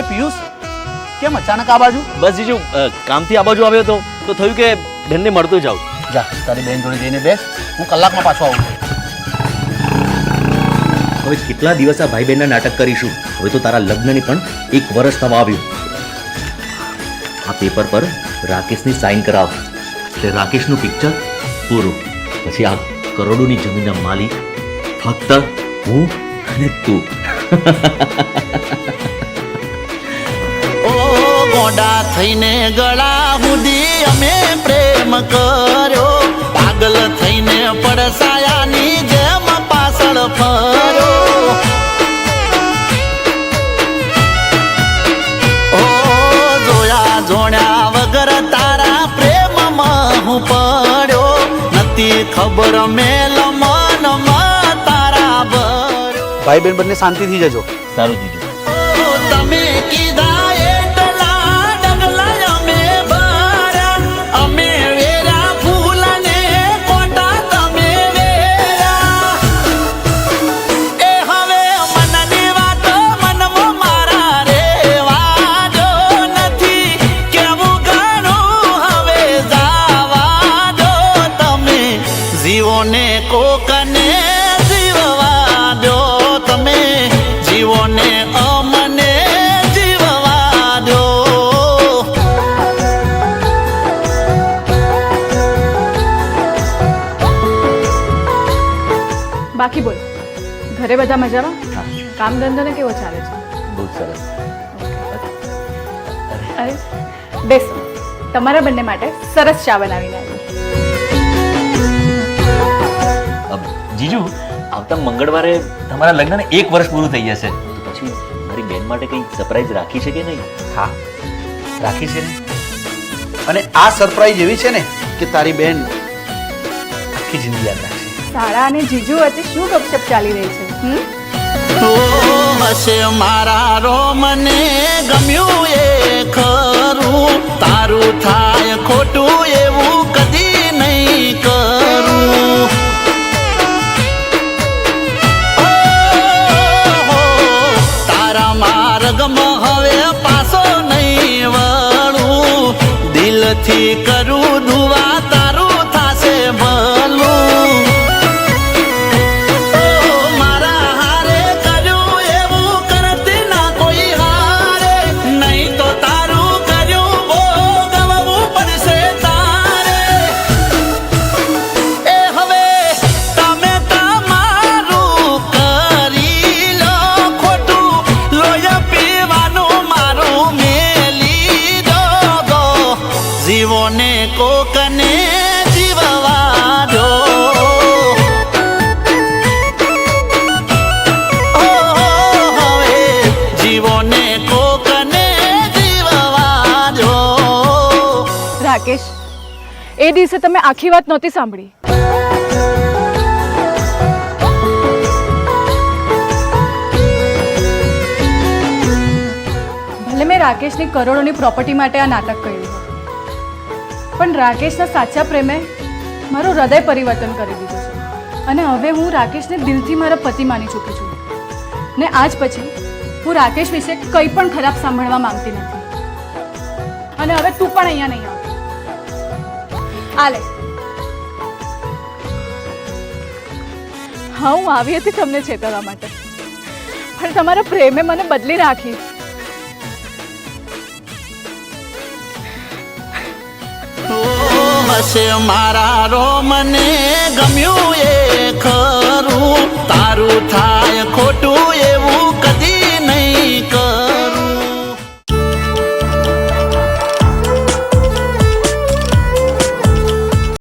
અરે પિયુષ કેમ અચાનક આ બાજુ? બસ જીજુ કામથી આ બાજુ આવ્યો હતો તો થયું કે બેનને મળતો જાઉં જા તારી બેન જોડે જઈને બેસ હું કલાકમાં પાછો આવું. હવે કેટલા દિવસ આ ભાઈ બહેનના નાટક કરીશું? હવે તો તારા લગ્નની પણ એક વર્ષ થવા આવ્યું. આ પેપર પર રાકેશની સાઈન કરાવ. એટલે રાકેશનું પિક્ચર પૂરું. પછી આ કરોડોની જમીનના માલિક ફક્ત હું અને તું. ગોડા થઈને ગળા સુધી અમે પ્રેમ કર્યો. પાગલ થઈને પડસાયાની જેમ પાછળ ફર્યો. ઓ જોયા જોણ્યા વગર તારા પ્રેમમાં હું પડ્યો. નથી ખબર મેલ મનમાં તારા ભર્યો. ભાઈ બેન બંને શાંતિથી જજો. સારું જીજો તમે કીધા કોકને જીવવા દો તમે. જીવોને અમને જીવવા દો. બાકી બોલ. ઘરે બધા મજામાં? કામ ધંધો ને કેવો ચાલે છે? બહુ સરસ. અરે બેસો. તમારા બંને માટે સરસ ચા બનાવીને જીજુ આવતા મંગળવારે તમારા લગ્નને એક વર્ષ પૂરું થઈ જશે. તો પછી મારી બેન માટે કંઈ સરપ્રાઈઝ રાખી છે કે નહીં? હા રાખી છે ને? અને આ સરપ્રાઈઝ એવી છે ને કે તારી બેન આખી જિંદગી યાદ રાખશે. શાળા અને જીજુ વચ્ચે શું ગપશપ ચાલી રહી છે હમ? હશે મારા રોમને ગમ્યું એ ખરું. તારું થાય ખોટું દિલથી કરું જીવોને કોકને જીવવા દો. જીવોને કોકને જીવવા રાકેશ, એ દિવસે તમે આખી વાત નહોતી સાંભળી. રાકેશની કરોડોની પ્રોપર્ટી માટે આ નાટક કર્યું. પણ રાકેશના સાચા પ્રેમે મારું હૃદય પરિવર્તન કરી દીધું છે. અને હવે હું રાકેશને દિલથી મારા પતિ માની ચૂકી છું. ને આજ પછી હું રાકેશ વિશે કંઈ પણ ખરાબ સાંભળવા માંગતી નથી. અને હવે તું પણ અહીંયા નહીં આવ. આલે. હા, હું આવી હતી તમને છેતરવા માટે. પણ તમારા પ્રેમે મને બદલી રાખી. હશે મારા રો મને ગમ્યું એ ખરું. તારું થાય